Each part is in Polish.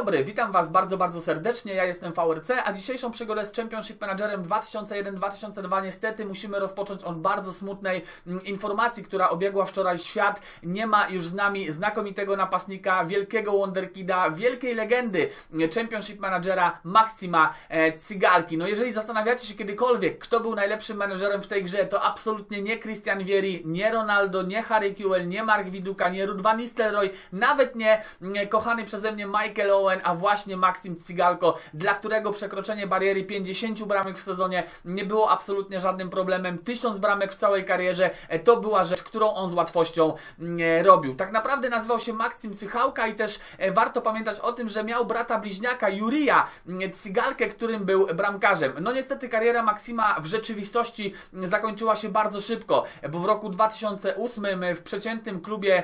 Dobry, witam Was bardzo, bardzo serdecznie. Ja jestem VRC, a dzisiejszą przygodę z Championship Managerem 2001-2002 niestety musimy rozpocząć od bardzo smutnej mm, informacji, która obiegła wczoraj świat. Nie ma już z nami znakomitego napastnika, wielkiego wonderkida, wielkiej legendy mm, Championship Managera Maxima e, Cigalki. No jeżeli zastanawiacie się kiedykolwiek, kto był najlepszym menedżerem w tej grze, to absolutnie nie Christian Vieri, nie Ronaldo, nie Harry Kewell, nie Mark Widuka, nie Ruud van Nistelrooy, nawet nie mm, kochany przeze mnie Michael Owen, a właśnie Maxim Cigalko, dla którego przekroczenie bariery 50 bramek w sezonie nie było absolutnie żadnym problemem. 1000 bramek w całej karierze e, to była rzecz, którą on z łatwością mm, e, robił. Tak naprawdę nazywał się Maxim Cychałka i też e, warto pamiętać o tym, że miał brata bliźniaka Jurija mm, Cigalkę, którym był bramkarzem. No niestety kariera Maxima w rzeczywistości mm, zakończyła się bardzo szybko, bo w roku 2008 w przeciętnym klubie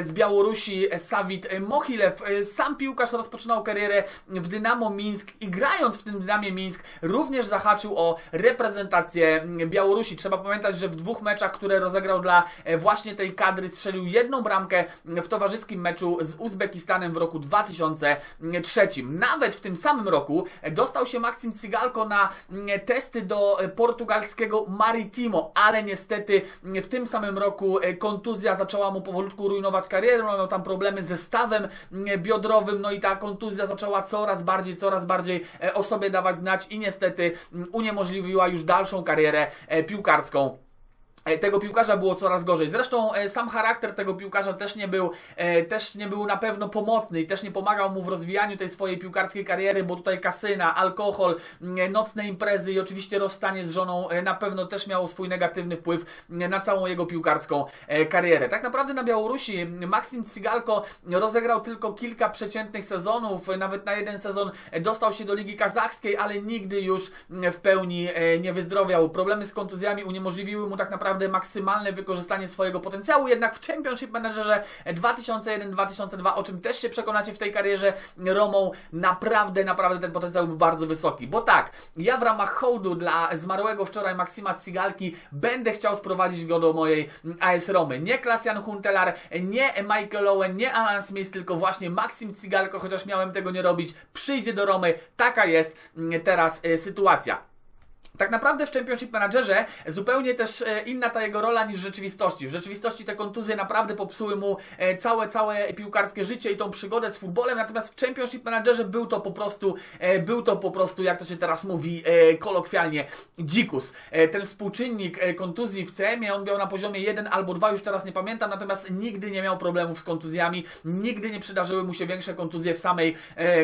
z Białorusi Sawit Mohilew sam piłkarz rozpoczynał karierę w Dynamo Mińsk i grając w tym Dynamie Mińsk również zahaczył o reprezentację Białorusi. Trzeba pamiętać, że w dwóch meczach, które rozegrał dla e, właśnie tej kadry strzelił jedną bramkę w towarzyskim meczu z Uzbekistanem w roku 2003. Nawet w tym samym roku dostał się Maxim Cygalko na mm, testy do portugalskiego Maritimo, ale niestety w tym samym roku e, kontuzja zaczęła mu powolutku rujnować karierę, miał tam problemy ze stawem mm, biodrowym, no i ta kontuzja zaczęła coraz bardziej, coraz bardziej e, o sobie dawać znać i niestety mm, uniemożliwiła już dalszą karierę e, piłkarską tego piłkarza było coraz gorzej. Zresztą e, sam charakter tego piłkarza też nie był, e, też nie był na pewno pomocny i też nie pomagał mu w rozwijaniu tej swojej piłkarskiej kariery, bo tutaj kasyna, alkohol, nocne imprezy i oczywiście rozstanie z żoną e, na pewno też miało swój negatywny wpływ na całą jego piłkarską e, karierę. Tak naprawdę na Białorusi Maksim Cigalko rozegrał tylko kilka przeciętnych sezonów, e, nawet na jeden sezon e, dostał się do Ligi Kazachskiej, ale nigdy już w pełni e, nie wyzdrowiał. Problemy z kontuzjami uniemożliwiły mu tak naprawdę maksymalne wykorzystanie swojego potencjału, jednak w Championship Managerze 2001-2002, o czym też się przekonacie w tej karierze Romą, naprawdę, naprawdę ten potencjał był bardzo wysoki. Bo tak, ja w ramach hołdu dla zmarłego wczoraj Maksima Cigalki będę chciał sprowadzić go do mojej AS Romy. Nie Klasjan Huntelar, nie Michael Owen, nie Alan Smith, tylko właśnie Maxim Cigalko, chociaż miałem tego nie robić, przyjdzie do Romy. Taka jest mm, teraz e, sytuacja. Tak naprawdę w Championship Managerze zupełnie też e, inna ta jego rola niż w rzeczywistości. W rzeczywistości te kontuzje naprawdę popsuły mu e, całe, całe piłkarskie życie i tą przygodę z futbolem, natomiast w Championship Managerze był to po prostu, e, był to po prostu, jak to się teraz mówi kolokwialnie, dzikus. Ten współczynnik kontuzji w CM-ie, on miał na poziomie 1 albo 2, już teraz nie pamiętam, natomiast nigdy nie miał problemów z kontuzjami, nigdy nie przydarzyły mu się większe kontuzje w samej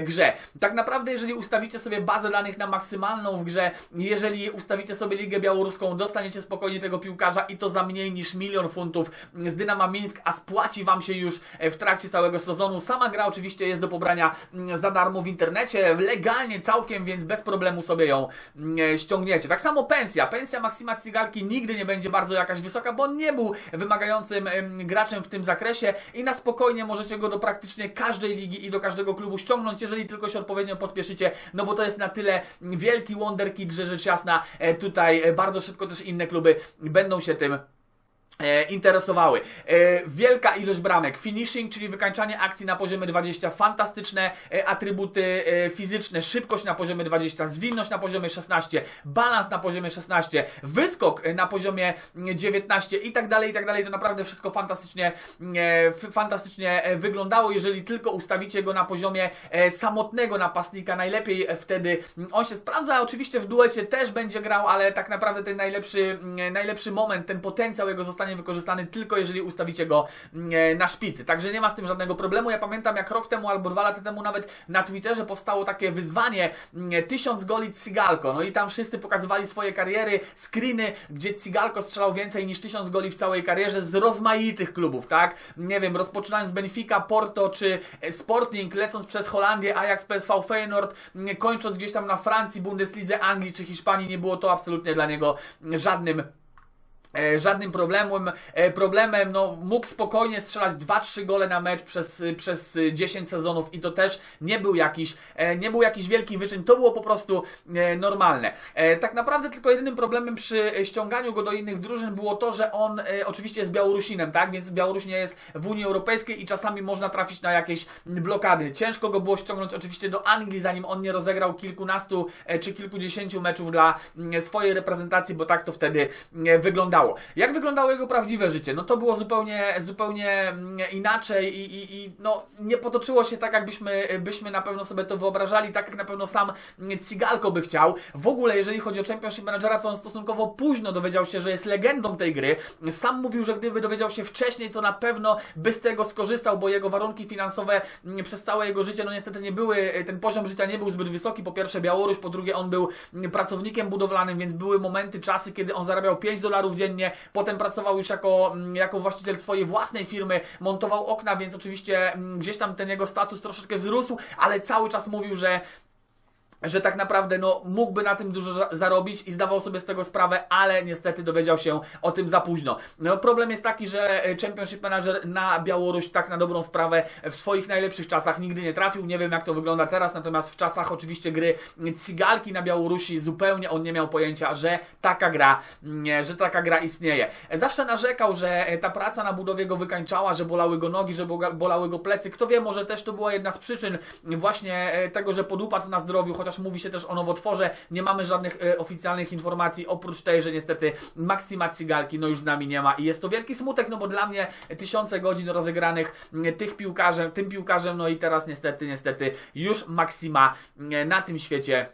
grze. Tak naprawdę, jeżeli ustawicie sobie bazę danych na maksymalną w grze, jeżeli ustawicie sobie Ligę Białoruską, dostaniecie spokojnie tego piłkarza i to za mniej niż milion funtów z Dynama Mińsk, a spłaci Wam się już w trakcie całego sezonu. Sama gra oczywiście jest do pobrania mm, za darmo w internecie, legalnie całkiem, więc bez problemu sobie ją mm, ściągniecie. Tak samo pensja. Pensja Maksima Cigalki nigdy nie będzie bardzo jakaś wysoka, bo on nie był wymagającym em, graczem w tym zakresie i na spokojnie możecie go do praktycznie każdej ligi i do każdego klubu ściągnąć, jeżeli tylko się odpowiednio pospieszycie, no bo to jest na tyle wielki wonderkid, że rzecz jasna e, tutaj e, bardzo szybko też inne kluby będą się tym interesowały. E, wielka ilość bramek. Finishing, czyli wykańczanie akcji na poziomie 20. Fantastyczne e, atrybuty e, fizyczne. Szybkość na poziomie 20. Zwinność na poziomie 16. Balans na poziomie 16. Wyskok e, na poziomie mm, 19 i tak dalej, i tak dalej. To naprawdę wszystko fantastycznie, e, f- fantastycznie e, wyglądało. Jeżeli tylko ustawicie go na poziomie e, samotnego napastnika, najlepiej e, wtedy mm, on się sprawdza. Oczywiście w duecie też będzie grał, ale tak naprawdę ten najlepszy, mm, najlepszy moment, ten potencjał jego zostanie wykorzystany tylko jeżeli ustawicie go mm, na szpicy. Także nie ma z tym żadnego problemu. Ja pamiętam jak rok temu albo dwa lata temu nawet na Twitterze powstało takie wyzwanie mm, 1000 goli Cigalko. No i tam wszyscy pokazywali swoje kariery, screeny, gdzie Cigalko strzelał więcej niż 1000 goli w całej karierze z rozmaitych klubów, tak? Nie wiem, rozpoczynając z Benfica, Porto czy e, Sporting, lecąc przez Holandię, Ajax, PSV, Feyenoord, mm, kończąc gdzieś tam na Francji, Bundeslidze, Anglii czy Hiszpanii, nie było to absolutnie dla niego żadnym E, żadnym problemem, e, problemem, no mógł spokojnie strzelać 2-3 gole na mecz przez, przez 10 sezonów i to też nie był jakiś, e, nie był jakiś wielki wyczyn, to było po prostu e, normalne. E, tak naprawdę tylko jedynym problemem przy ściąganiu go do innych drużyn było to, że on e, oczywiście jest Białorusinem, tak, więc Białoruś nie jest w Unii Europejskiej i czasami można trafić na jakieś blokady. Ciężko go było ściągnąć oczywiście do Anglii, zanim on nie rozegrał kilkunastu e, czy kilkudziesięciu meczów dla mm, swojej reprezentacji, bo tak to wtedy e, wyglądało. Jak wyglądało jego prawdziwe życie? No to było zupełnie, zupełnie mm, inaczej i, i, i no, nie potoczyło się tak, jakbyśmy byśmy na pewno sobie to wyobrażali, tak jak na pewno sam Cigalko by chciał. W ogóle, jeżeli chodzi o Championship Managera, to on stosunkowo późno dowiedział się, że jest legendą tej gry. Sam mówił, że gdyby dowiedział się wcześniej, to na pewno by z tego skorzystał, bo jego warunki finansowe mm, przez całe jego życie, no niestety nie były, ten poziom życia nie był zbyt wysoki. Po pierwsze Białoruś, po drugie on był mm, pracownikiem budowlanym, więc były momenty, czasy, kiedy on zarabiał 5 dolarów dziennie, Potem pracował już jako, mm, jako właściciel swojej własnej firmy, montował okna, więc oczywiście mm, gdzieś tam ten jego status troszeczkę wzrósł, ale cały czas mówił, że że tak naprawdę no, mógłby na tym dużo zarobić i zdawał sobie z tego sprawę, ale niestety dowiedział się o tym za późno. No, problem jest taki, że e, Championship Manager na Białoruś tak na dobrą sprawę w swoich najlepszych czasach nigdy nie trafił. Nie wiem jak to wygląda teraz, natomiast w czasach oczywiście gry Cigalki na Białorusi zupełnie on nie miał pojęcia, że taka gra, mm, że taka gra istnieje. Zawsze narzekał, że e, ta praca na budowie go wykańczała, że bolały go nogi, że bolały go plecy. Kto wie, może też to była jedna z przyczyn właśnie e, tego, że podupadł na zdrowiu, chociaż mówi się też o nowotworze. Nie mamy żadnych e, oficjalnych informacji, oprócz tej, że niestety Maksima Cigalki no już z nami nie ma i jest to wielki smutek, no bo dla mnie tysiące godzin rozegranych tych piłkarzem, tym piłkarzem, no i teraz niestety, niestety już Maksima na tym świecie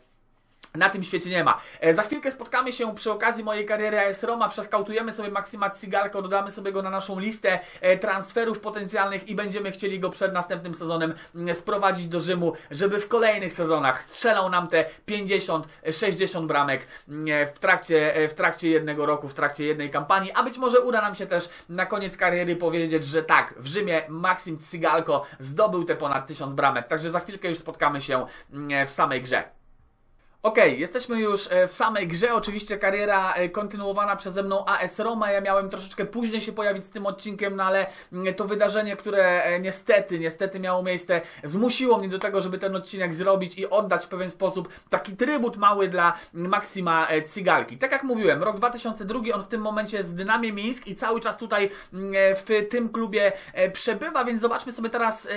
na tym świecie nie ma. E, za chwilkę spotkamy się przy okazji mojej kariery AS Roma, przeskautujemy sobie Maksima Cigalko, dodamy sobie go na naszą listę e, transferów potencjalnych i będziemy chcieli go przed następnym sezonem sprowadzić do Rzymu, żeby w kolejnych sezonach strzelał nam te 50-60 bramek e, w trakcie, w trakcie jednego roku, w trakcie jednej kampanii, a być może uda nam się też na koniec kariery powiedzieć, że tak, w Rzymie Maksim Cigalko zdobył te ponad 1000 bramek, także za chwilkę już spotkamy się mm, w samej grze. Okej, okay, jesteśmy już e, w samej grze. Oczywiście kariera e, kontynuowana przeze mną AS Roma. Ja miałem troszeczkę później się pojawić z tym odcinkiem, no ale mm, to wydarzenie, które e, niestety, niestety miało miejsce, zmusiło mnie do tego, żeby ten odcinek zrobić i oddać w pewien sposób taki trybut mały dla Maksima Cigalki. Tak jak mówiłem, rok 2002, on w tym momencie jest w Dynamie Mińsk i cały czas tutaj mm, w tym klubie przebywa, więc zobaczmy sobie teraz,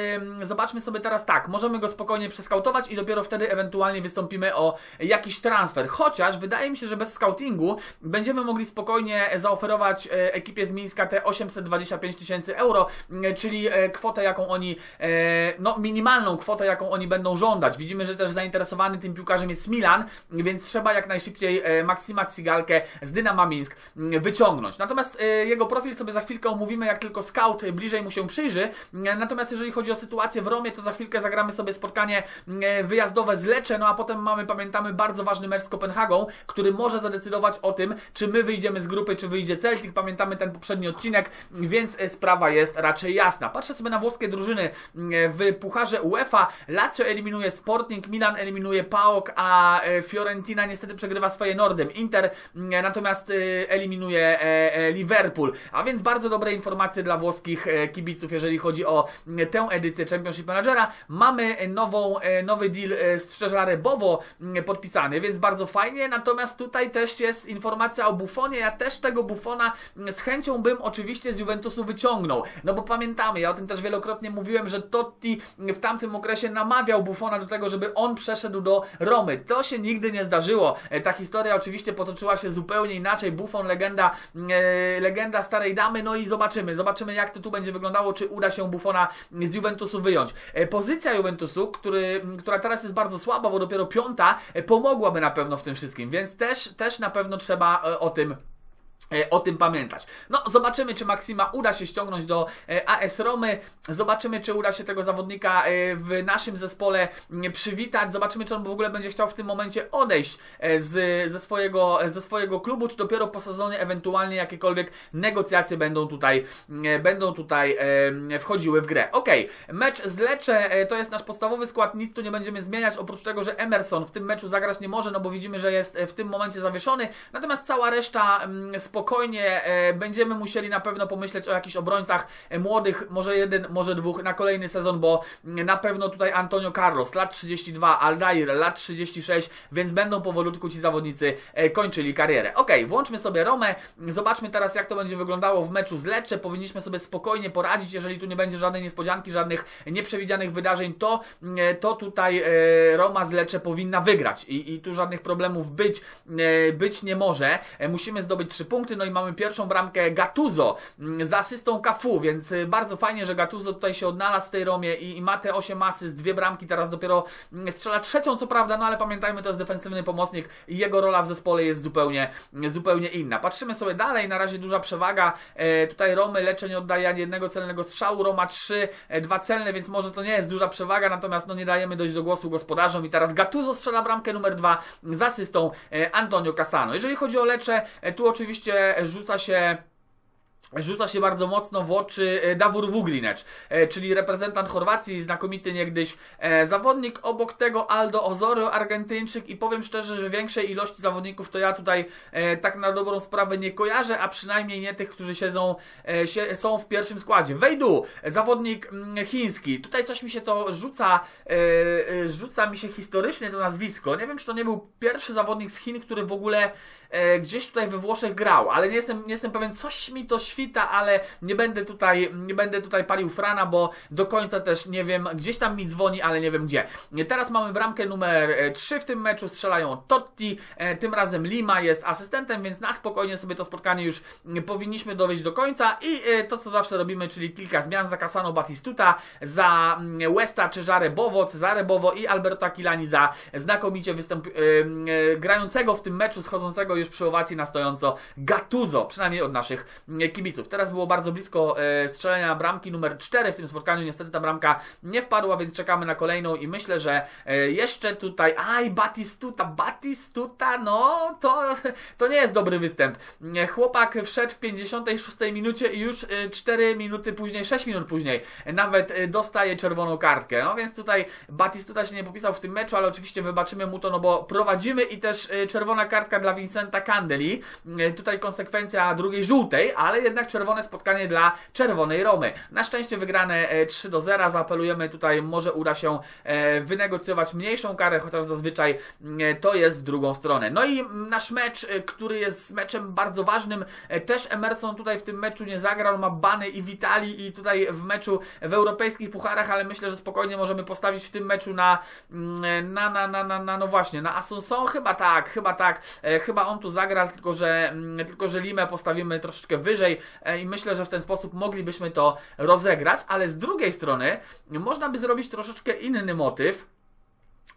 zobaczmy sobie teraz tak, możemy go spokojnie przeskautować i dopiero wtedy ewentualnie wystąpimy o jakiś transfer. Chociaż wydaje mi się, że bez scoutingu będziemy mogli spokojnie zaoferować e, ekipie z Mińska te 825 tysięcy euro, e, czyli e, kwotę, jaką oni, no minimalną kwotę, jaką oni będą żądać. Widzimy, że też zainteresowany tym piłkarzem jest Milan, więc trzeba jak najszybciej Maksima Cigalkę z Dynama Mińsk wyciągnąć. Natomiast jego profil sobie za chwilkę omówimy, jak tylko scout bliżej mu się przyjrzy. Natomiast jeżeli chodzi o sytuację w Romie, to za chwilkę zagramy sobie spotkanie wyjazdowe z Lecze, no a potem mamy, pamiętamy, mamy bardzo ważny mecz z Kopenhagą, który może zadecydować o tym, czy my wyjdziemy z grupy, czy wyjdzie Celtic. Pamiętamy ten poprzedni odcinek, więc e, sprawa jest raczej jasna. Patrzę sobie na włoskie drużyny mm, w Pucharze UEFA. Lazio eliminuje Sporting, Milan eliminuje PAOK, a e, Fiorentina niestety przegrywa swoje Nordem. Inter mm, natomiast e, eliminuje Liverpool. A więc bardzo dobre informacje dla włoskich kibiców, jeżeli chodzi o mm, tę edycję Championship Managera. Mamy nową, nowy deal z Strzeżarę Bowo podpisany, więc bardzo fajnie. Natomiast tutaj też jest informacja o Buffonie. Ja też tego Buffona z chęcią bym oczywiście z Juventusu wyciągnął. No bo pamiętamy, ja o tym też wielokrotnie mówiłem, że Totti w tamtym okresie namawiał Buffona do tego, żeby on przeszedł do Romy. To się nigdy nie zdarzyło. E, ta historia oczywiście potoczyła się zupełnie inaczej. Buffon, legenda, e, legenda starej damy. No i zobaczymy. Zobaczymy, jak to tu będzie wyglądało, czy uda się Buffona z Juventusu wyjąć. E, pozycja Juventusu, który, która teraz jest bardzo słaba, bo dopiero piąta, pomogłaby na pewno w tym wszystkim, więc też, też na pewno trzeba e, o tym o tym pamiętać. No, zobaczymy, czy Maksima uda się ściągnąć do e, AS Romy. Zobaczymy, czy uda się tego zawodnika e, w naszym zespole przywitać. Zobaczymy, czy on w ogóle będzie chciał w tym momencie odejść z, ze, swojego, ze swojego klubu, czy dopiero po sezonie ewentualnie jakiekolwiek negocjacje będą tutaj, będą tutaj wchodziły w grę. Ok, mecz z Lecze to jest nasz podstawowy skład, nic tu nie będziemy zmieniać, oprócz tego, że Emerson w tym meczu zagrać nie może, no bo widzimy, że jest w tym momencie zawieszony. Natomiast cała reszta spokojnie spokojnie e, będziemy musieli na pewno pomyśleć o jakichś obrońcach e, młodych, może jeden, może dwóch na kolejny sezon, bo mm, na pewno tutaj Antonio Carlos, lat 32, Aldair, lat 36, więc będą powolutku ci zawodnicy e, kończyli karierę. Ok, włączmy sobie Romę, zobaczmy teraz jak to będzie wyglądało w meczu z Lecce, powinniśmy sobie spokojnie poradzić, jeżeli tu nie będzie żadnej niespodzianki, żadnych nieprzewidzianych wydarzeń, to, mm, to tutaj Roma z Lecce powinna wygrać i, i tu żadnych problemów być, być nie może. Musimy zdobyć trzy punkty, no i mamy pierwszą bramkę Gattuso mm, z asystą Cafu, więc e, bardzo fajnie, że Gattuso tutaj się odnalazł w tej Romie i, i ma te 8 asyst, dwie bramki, teraz dopiero mm, strzela trzecią co prawda, no ale pamiętajmy, to jest defensywny pomocnik i jego rola w zespole jest zupełnie, zupełnie inna. Patrzymy sobie dalej, na razie duża przewaga e, tutaj Romy, Lecce nie oddaje ani jednego celnego strzału, Roma 3, e, dwa celne, więc może to nie jest duża przewaga, natomiast no nie dajemy dojść do głosu gospodarzom i teraz Gattuso strzela bramkę numer 2 z asystą e, Antonio Cassano. Jeżeli chodzi o Lecce, e, tu oczywiście rzuca się Rzuca się bardzo mocno w oczy e, Davor Vugrinecz, e, czyli reprezentant Chorwacji, znakomity niegdyś e, zawodnik. Obok tego Aldo Osorio, Argentyńczyk i powiem szczerze, że większej ilości zawodników to ja tutaj tak na dobrą sprawę nie kojarzę, a przynajmniej nie tych, którzy siedzą, są w pierwszym składzie. Wejdu, zawodnik mm, chiński. Tutaj coś mi się to rzuca, rzuca mi się historycznie to nazwisko. Nie wiem, czy to nie był pierwszy zawodnik z Chin, który w ogóle gdzieś tutaj we Włoszech grał, ale nie jestem, nie jestem pewien, coś mi to świta, ale nie będę tutaj, nie będę tutaj palił frana, bo do końca też nie wiem, gdzieś tam mi dzwoni, ale nie wiem gdzie. Teraz mamy bramkę numer 3 e, w tym meczu, strzelają Totti, e, tym razem Lima jest asystentem, więc na spokojnie sobie to spotkanie już powinniśmy dowieść do końca i e, to co zawsze robimy, czyli kilka zmian za Casano Batistuta, za Westa Cezare Bowo, Cezare Bowo i Alberto Aquilani za znakomicie występ grającego w tym meczu, schodzącego już przy owacji na stojąco Gattuso, przynajmniej od naszych kibiców kibiców. Teraz było bardzo blisko e, strzelenia bramki numer 4 w tym spotkaniu. Niestety ta bramka nie wpadła, więc czekamy na kolejną i myślę, że e, jeszcze tutaj. Aj, Batistuta, Batistuta, no to, to nie jest dobry występ. E, chłopak wszedł w 56 minucie i już 4 minuty później, 6 minut później nawet dostaje czerwoną kartkę. No więc tutaj Batistuta się nie popisał w tym meczu, ale oczywiście wybaczymy mu to, no bo prowadzimy i też czerwona kartka dla Vincenta Candeli. Tutaj konsekwencja drugiej żółtej, ale jednak czerwone spotkanie dla czerwonej Romy. Na szczęście wygrane 3 e, do 0. Zaapelujemy tutaj, może uda się e, wynegocjować mniejszą karę, chociaż zazwyczaj e, to jest w drugą stronę. No i nasz mecz, który jest meczem bardzo ważnym, też Emerson tutaj w tym meczu nie zagrał, ma Bany i Vitali i tutaj w meczu w europejskich pucharach, ale myślę, że spokojnie możemy postawić w tym meczu na na, na, na, na, na no właśnie, na Asunción chyba tak, chyba tak, chyba on tu zagra, tylko że, tylko że Limę postawimy troszeczkę wyżej, E, i myślę, że w ten sposób moglibyśmy to rozegrać, ale z drugiej strony można by zrobić troszeczkę inny motyw,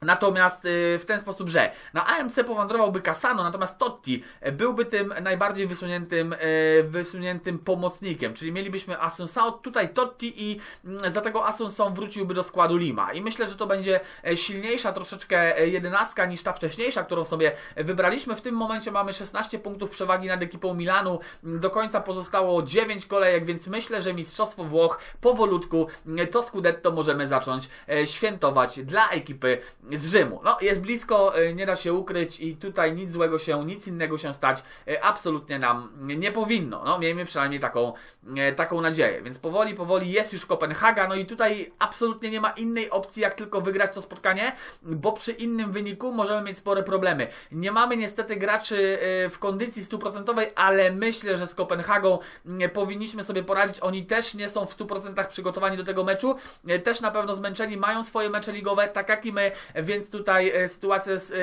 Natomiast y, w ten sposób, że na AMC powędrowałby Casano, natomiast Totti byłby tym najbardziej wysuniętym, y, wysuniętym pomocnikiem, czyli mielibyśmy Asunção, tutaj Totti i mm, dlatego Asunção wróciłby do składu Lima. I myślę, że to będzie e, silniejsza troszeczkę e, jedenastka niż ta wcześniejsza, którą sobie wybraliśmy. W tym momencie mamy 16 punktów przewagi nad ekipą Milanu. Do końca pozostało 9 kolejek, więc myślę, że Mistrzostwo Włoch powolutku mm, to Scudetto możemy zacząć e, świętować dla ekipy z Rzymu. No, jest blisko, y, nie da się ukryć i tutaj nic złego się, nic innego się stać y, absolutnie nam nie powinno. No, miejmy przynajmniej taką, y, taką nadzieję. Więc powoli, powoli jest już Kopenhaga, no i tutaj absolutnie nie ma innej opcji, jak tylko wygrać to spotkanie, bo przy innym wyniku możemy mieć spore problemy. Nie mamy niestety graczy w kondycji stuprocentowej, ale myślę, że z Kopenhagą powinniśmy sobie poradzić. Oni też nie są w 100% przygotowani do tego meczu, też na pewno zmęczeni, mają swoje mecze ligowe, tak jak i my, więc tutaj e, sytuacja jest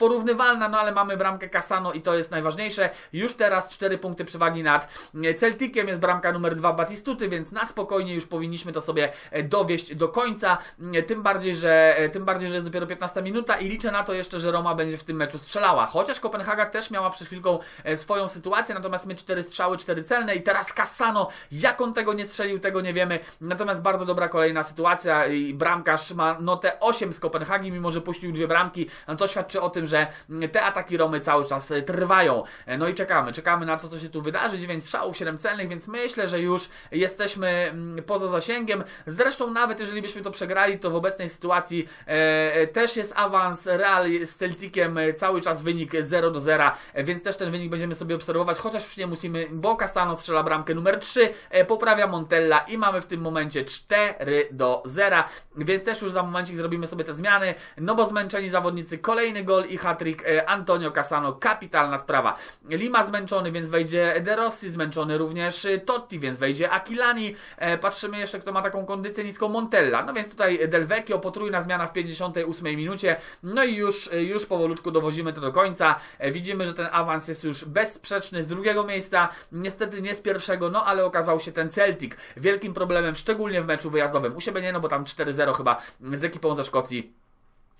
porównywalna, no ale mamy bramkę Casano i to jest najważniejsze. Już teraz 4 punkty przewagi nad e, Celticiem, jest bramka numer 2 Batistuty, więc na spokojnie już powinniśmy to sobie dowieść do końca. Tym bardziej, że tym bardziej, że jest dopiero 15 minuta i liczę na to jeszcze, że Roma będzie w tym meczu strzelała. Chociaż Kopenhaga też miała przed chwilką swoją sytuację, natomiast my 4 strzały, 4 celne i teraz Cassano, jak on tego nie strzelił, tego nie wiemy. Natomiast bardzo dobra kolejna sytuacja i bramkarz ma notę 8 z Kopenhagi, mimo że puścił dwie bramki, no to świadczy o tym, że te ataki Romy cały czas e, trwają. E, No i czekamy, czekamy na to, co się tu wydarzy. 9 strzałów, 7 celnych, więc myślę, że już jesteśmy mm, poza zasięgiem. Zresztą nawet jeżeli byśmy to przegrali, to w obecnej sytuacji e, e, też jest awans Real z Celticiem, cały czas wynik 0 do 0, e, więc też ten wynik będziemy sobie obserwować, chociaż już nie musimy, bo Castano strzela bramkę numer 3, e, poprawia Montella i mamy w tym momencie 4 do 0, więc też już za momencik zrobimy sobie te zmiany, no bo zmęczeni zawodnicy, kolejny gol i hat-trick e, Antonio Cassano, kapitalna sprawa. Lima zmęczony, więc wejdzie De Rossi, zmęczony również e, Totti, więc wejdzie Aquilani, e, patrzymy jeszcze kto ma taką kondycję niską Montella, no więc tutaj Del Vecchio, potrójna zmiana w 58 minucie, no i już, już powolutku dowozimy to do końca, widzimy, że ten awans jest już bezsprzeczny z drugiego miejsca, niestety nie z pierwszego, no ale okazał się ten Celtic wielkim problemem, szczególnie w meczu wyjazdowym, u siebie nie, no bo tam 4-0 chyba z ekipą ze Szkocji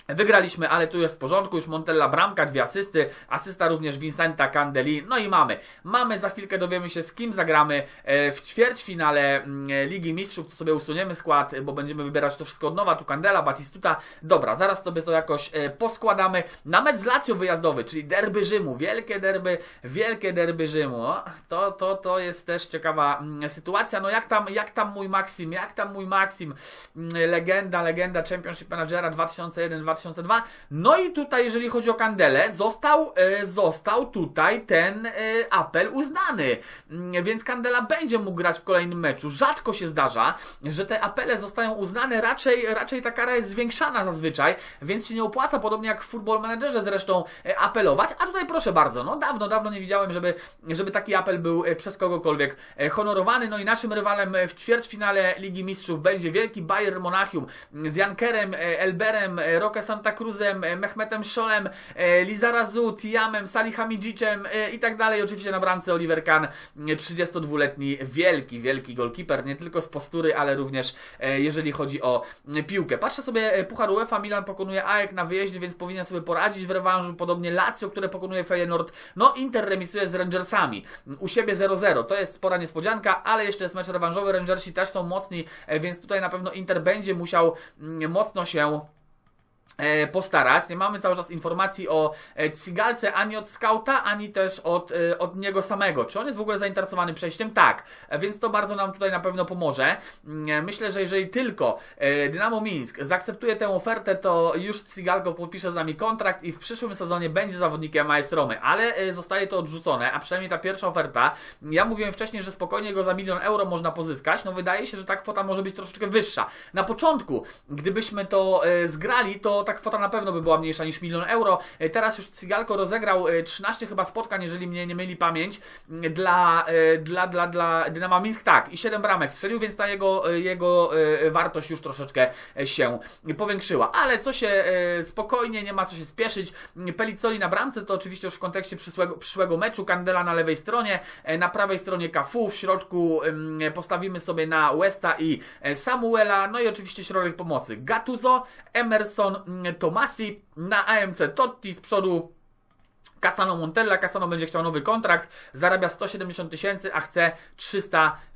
Wygraliśmy, ale tu jest w porządku, już Montella bramka, dwie asysty, asysta również Vincenta Candeli, no i mamy. Mamy, za chwilkę dowiemy się z kim zagramy e, w ćwierćfinale mm, Ligi Mistrzów, to sobie usuniemy skład, bo będziemy wybierać to wszystko od nowa, tu Candela, Batistuta, dobra, zaraz sobie to jakoś e, poskładamy. Na mecz z Lazio wyjazdowy, czyli derby Rzymu, wielkie derby, wielkie derby Rzymu, to, to, to jest też ciekawa mm, sytuacja, no jak tam, jak tam mój Maxim, jak tam mój Maxim, Mm, legenda, legenda Championship Managera 2001-2002, no i tutaj, jeżeli chodzi o Kandelę, został, e, został tutaj ten e, apel uznany. Mm, Więc Kandela będzie mógł grać w kolejnym meczu. Rzadko się zdarza, że te apele zostają uznane, raczej, raczej ta kara jest zwiększana zazwyczaj, więc się nie opłaca, podobnie jak w Football Managerze zresztą, e, apelować. A tutaj proszę bardzo, no dawno, dawno nie widziałem, żeby, żeby taki apel był przez kogokolwiek honorowany. No i naszym rywalem w ćwierćfinale Ligi Mistrzów będzie wielki Bayern Monachium z Jankerem, Elberem, e, Roque Santa Cruzem, e, Mehmetem Scholem, e, Lizarazu, Tiamem, Salihamidzicem e, i tak dalej. Oczywiście na bramce Oliver Kahn, e, 32-letni, wielki, wielki golkiper, nie tylko z postury, ale również jeżeli chodzi o piłkę. Patrzę sobie, Puchar UEFA, Milan pokonuje AEK na wyjeździe, więc powinien sobie poradzić w rewanżu, podobnie Lazio, które pokonuje Feyenoord, no Inter remisuje z Rangersami, u siebie 0-0, to jest spora niespodzianka, ale jeszcze jest mecz rewanżowy, Rangersi też są mocni, więc tutaj na pewno Inter będzie musiał mm, mocno się postarać. Nie mamy cały czas informacji o e, Cigalce ani od Skauta, ani też od, e, od niego samego. Czy on jest w ogóle zainteresowany przejściem? Tak. E, Więc to bardzo nam tutaj na pewno pomoże. Mm, Myślę, że jeżeli tylko e, Dynamo Mińsk zaakceptuje tę ofertę, to już Cigalko podpisze z nami kontrakt i w przyszłym sezonie będzie zawodnikiem AS Romy. Ale e, zostaje to odrzucone, a przynajmniej ta pierwsza oferta. Ja mówiłem wcześniej, że spokojnie go za milion euro można pozyskać. No wydaje się, że ta kwota może być troszeczkę wyższa. Na początku, gdybyśmy to e, zgrali, to ta kwota na pewno by była mniejsza niż milion euro. E, Teraz już Cigalko rozegrał e, 13 chyba spotkań, jeżeli mnie nie myli pamięć, m, dla, e, dla, dla, dla Dynama Mińsk, tak, i 7 bramek strzelił, więc ta jego, e, jego e, wartość już troszeczkę e, się powiększyła. Ale co się e, spokojnie, nie ma co się spieszyć. Pelicoli na bramce to oczywiście już w kontekście przyszłego, przyszłego meczu, Candela na lewej stronie, e, na prawej stronie Cafu, w środku postawimy sobie na Westa i e, Samuela, no i oczywiście środek pomocy Gattuso, Emerson, Tomasi, na AMC Totti z przodu. Casano Montella, Casano będzie chciał nowy kontrakt, zarabia 170 tysięcy, a chce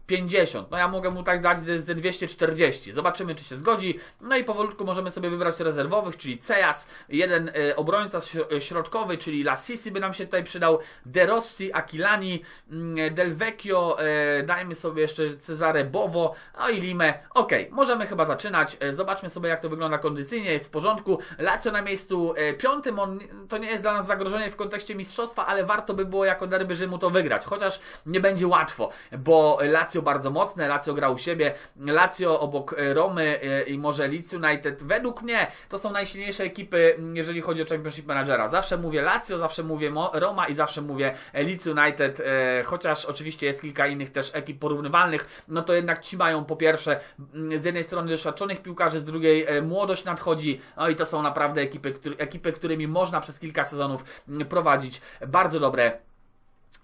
350. No ja mogę mu tak dać ze, ze 240. Zobaczymy, czy się zgodzi. No i powolutku możemy sobie wybrać rezerwowych, czyli Cejas, jeden e, obrońca e, środkowy, czyli Lassisi by nam się tutaj przydał, De Rossi, Aquilani, mm, Del Vecchio, e, dajmy sobie jeszcze Cezare Bowo, no i Limę. Ok, możemy chyba zaczynać. E, zobaczmy sobie, jak to wygląda kondycyjnie, jest w porządku. Lazio na miejscu e, piątym, on, to nie jest dla nas zagrożenie w kontekście mistrzostwa, ale warto by było jako derby Rzymu to wygrać, chociaż nie będzie łatwo, bo Lazio bardzo mocne, Lazio gra u siebie, Lazio obok e, Romy e, i może Leeds United, według mnie to są najsilniejsze ekipy, m, jeżeli chodzi o Championship Managera. Zawsze mówię Lazio, zawsze mówię Roma i zawsze mówię e, Leeds United, chociaż oczywiście jest kilka innych też ekip porównywalnych, no to jednak ci mają po pierwsze m, z jednej strony doświadczonych piłkarzy, z drugiej młodość nadchodzi, no i to są naprawdę ekipy, ekipy którymi można przez kilka sezonów m, prowadzić bardzo dobre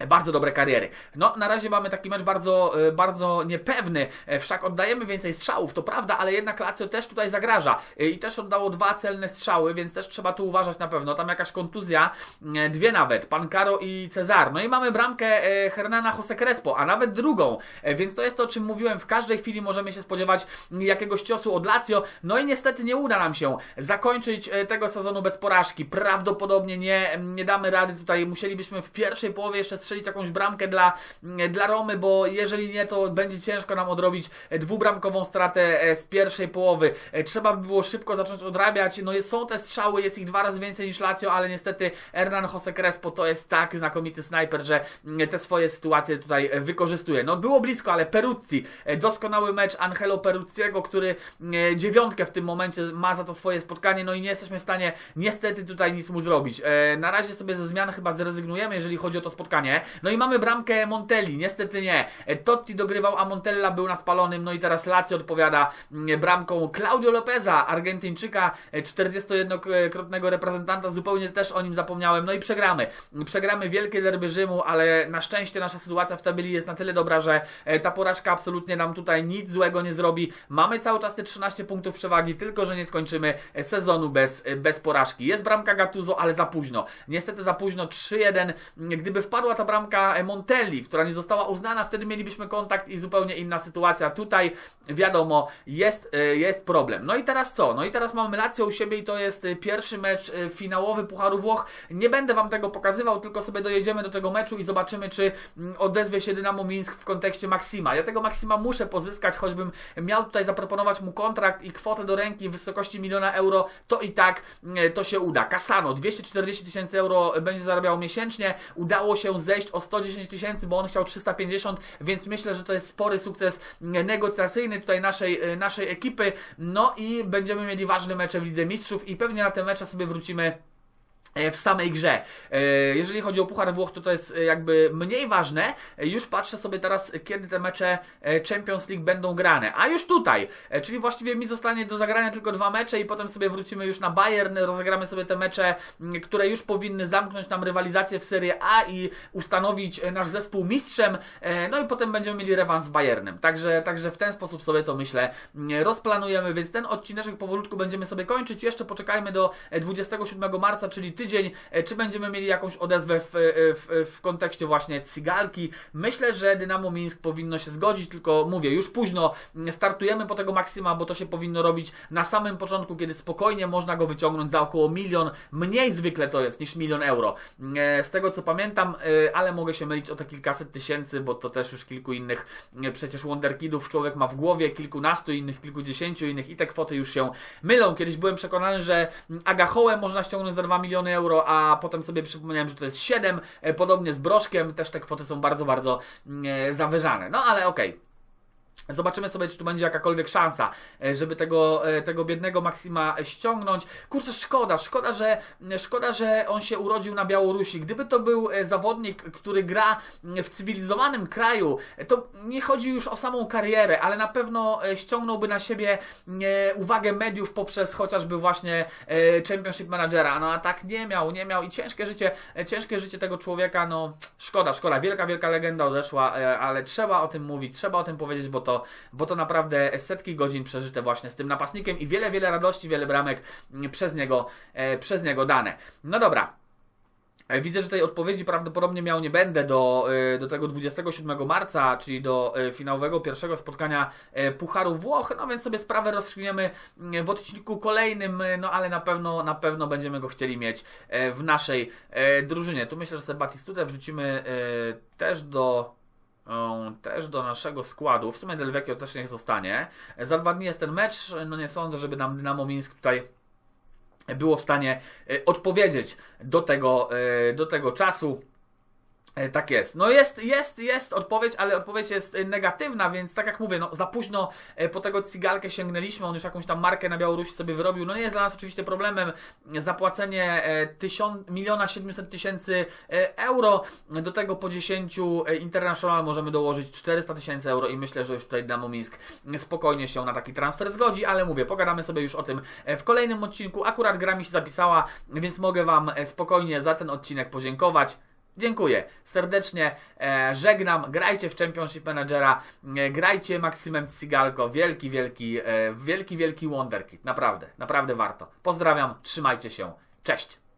bardzo dobre kariery. No, na razie mamy taki mecz bardzo, e, bardzo niepewny, e, wszak oddajemy więcej strzałów, to prawda, ale jednak Lazio też tutaj zagraża E, i też oddało dwa celne strzały, więc też trzeba tu uważać na pewno. Tam jakaś kontuzja, dwie nawet, Pancaro i Cezar. No i mamy bramkę Hernana Jose Crespo, a nawet drugą, więc to jest to, o czym mówiłem, w każdej chwili możemy się spodziewać jakiegoś ciosu od Lazio, no i niestety nie uda nam się zakończyć tego sezonu bez porażki. Prawdopodobnie nie, nie damy rady tutaj, musielibyśmy w pierwszej połowie jeszcze strzelić jakąś bramkę dla, dla Romy, bo jeżeli nie, to będzie ciężko nam odrobić dwubramkową stratę e, z pierwszej połowy. E, Trzeba by było szybko zacząć odrabiać. No są te strzały, jest ich dwa razy więcej niż Lazio, ale niestety Hernan Jose Crespo to jest tak znakomity snajper, że mm, te swoje sytuacje tutaj e, wykorzystuje. No było blisko, ale Peruzzi, doskonały mecz Angelo Peruzziego, który e, dziewiątkę w tym momencie ma za to swoje spotkanie, no i nie jesteśmy w stanie niestety tutaj nic mu zrobić. Na razie sobie ze zmian chyba zrezygnujemy, jeżeli chodzi o to spotkanie. No i mamy bramkę Montelli, niestety nie. E, Totti dogrywał, a Montella był na spalonym, no i teraz Lazio odpowiada mm, bramką Claudio Lopeza, Argentyńczyka, e, 41-krotnego reprezentanta, zupełnie też o nim zapomniałem, no i przegramy. Przegramy wielkie derby Rzymu, ale na szczęście nasza sytuacja w tabeli jest na tyle dobra, że e, ta porażka absolutnie nam tutaj nic złego nie zrobi. Mamy cały czas te 13 punktów przewagi, tylko że nie skończymy e, sezonu bez, e, bez porażki. Jest bramka Gattuso, ale za późno. Niestety za późno 3-1. Gdyby wpadła ta bramka e, Montelli, która nie została uznana, wtedy mielibyśmy kontakt i zupełnie inna sytuacja. Tutaj wiadomo, jest, e, jest problem. No i teraz co? No i teraz mamy Lazio u siebie i to jest e, pierwszy mecz e, finałowy Pucharu Włoch. Nie będę Wam tego pokazywał, tylko sobie dojedziemy do tego meczu i zobaczymy, czy mm, odezwie się Dynamo Mińsk w kontekście Maksima. Ja tego Maksima muszę pozyskać, choćbym miał tutaj zaproponować mu kontrakt i kwotę do ręki w wysokości miliona euro, to i tak to się uda. Kasano, 240 tysięcy euro będzie zarabiał miesięcznie. Udało się zejść o 110 tysięcy, bo on chciał 350, więc myślę, że to jest spory sukces mm, negocjacyjny tutaj naszej, e, naszej ekipy. No i będziemy mieli ważne mecze w Lidze Mistrzów i pewnie na te mecze sobie wrócimy e, w samej grze. E, Jeżeli chodzi o Puchar Włoch, to to jest e, jakby mniej ważne. E, Już patrzę sobie teraz, e, kiedy te mecze e, Champions League będą grane. A już tutaj, e, czyli właściwie mi zostanie do zagrania tylko dwa mecze i potem sobie wrócimy już na Bayern, rozegramy sobie te mecze, które już powinny zamknąć nam rywalizację w Serie A i ustanowić e, nasz zespół mistrzem. E, No i potem będziemy mieli rewans z Bayernem. Także, także w ten sposób sobie to myślę rozplanujemy, więc ten odcineczek powolutku będziemy sobie kończyć. Jeszcze poczekajmy do e, 27 marca, czyli tydzień, e, czy będziemy mieli jakąś odezwę w, e, w, w kontekście właśnie Cygalki. Myślę, że Dynamo Mińsk powinno się zgodzić, tylko mówię, już późno mm, startujemy po tego Maksima, bo to się powinno robić na samym początku, kiedy spokojnie można go wyciągnąć za około milion, mniej zwykle to jest niż milion euro. E, Z tego co pamiętam, ale mogę się mylić o te kilkaset tysięcy, bo to też już kilku innych przecież Wonderkidów człowiek ma w głowie, kilkunastu innych, kilkudziesięciu innych i te kwoty już się mylą. Kiedyś byłem przekonany, że Agachołę można ściągnąć za 2 miliony euro, a potem sobie przypomniałem, że to jest 7. E, Podobnie z Broszkiem, też te kwoty są bardzo, bardzo mm, e, zawyżane. No ale okej. Zobaczymy sobie, czy tu będzie jakakolwiek szansa, e, żeby tego, e, tego biednego Maksima ściągnąć. Kurczę, szkoda, szkoda że, szkoda, że on się urodził na Białorusi. Gdyby to był e, zawodnik, który gra w cywilizowanym kraju, to nie chodzi już o samą karierę, ale na pewno ściągnąłby na siebie uwagę mediów poprzez chociażby właśnie Championship Managera. No a tak nie miał, nie miał i ciężkie życie, ciężkie życie tego człowieka, no szkoda, szkoda. Wielka, wielka legenda odeszła, ale trzeba o tym mówić, trzeba o tym powiedzieć, bo to, bo to naprawdę setki godzin przeżyte właśnie z tym napastnikiem i wiele, wiele radości, wiele bramek przez niego, e, przez niego dane. No dobra. E, Widzę, że tej odpowiedzi prawdopodobnie miał nie będę do, e, do tego 27 marca, czyli do finałowego pierwszego spotkania Pucharu Włoch, no więc sobie sprawę rozstrzygniemy mm, w odcinku kolejnym, no ale na pewno, na pewno będziemy go chcieli mieć w naszej drużynie. Tu myślę, że sobie Batistutę wrzucimy też do e, też do naszego składu. W sumie Del Vecchio też niech zostanie. Za dwa dni jest ten mecz. No nie sądzę, żeby nam Dynamo Mińsk tutaj było w stanie e, odpowiedzieć do tego, e, do tego czasu. E, Tak jest. No jest, jest, jest odpowiedź, ale odpowiedź jest e, negatywna, więc tak jak mówię, no za późno e, po tego Cigalkę sięgnęliśmy, on już jakąś tam markę na Białorusi sobie wyrobił. No nie jest dla nas oczywiście problemem zapłacenie miliona 700 tysięcy euro. Do tego po 10 e, International możemy dołożyć 400 tysięcy euro i myślę, że już tutaj Dynamo Mińsk spokojnie się na taki transfer zgodzi, ale mówię, pogadamy sobie już o tym w kolejnym odcinku. Akurat gra mi się zapisała, więc mogę Wam spokojnie za ten odcinek podziękować. Dziękuję serdecznie, e, żegnam, grajcie w Championship Managera, e, grajcie Maksymem Cigalko, wielki, wielki, e, wielki, wielki wonderkid, naprawdę, naprawdę warto. Pozdrawiam, trzymajcie się, cześć!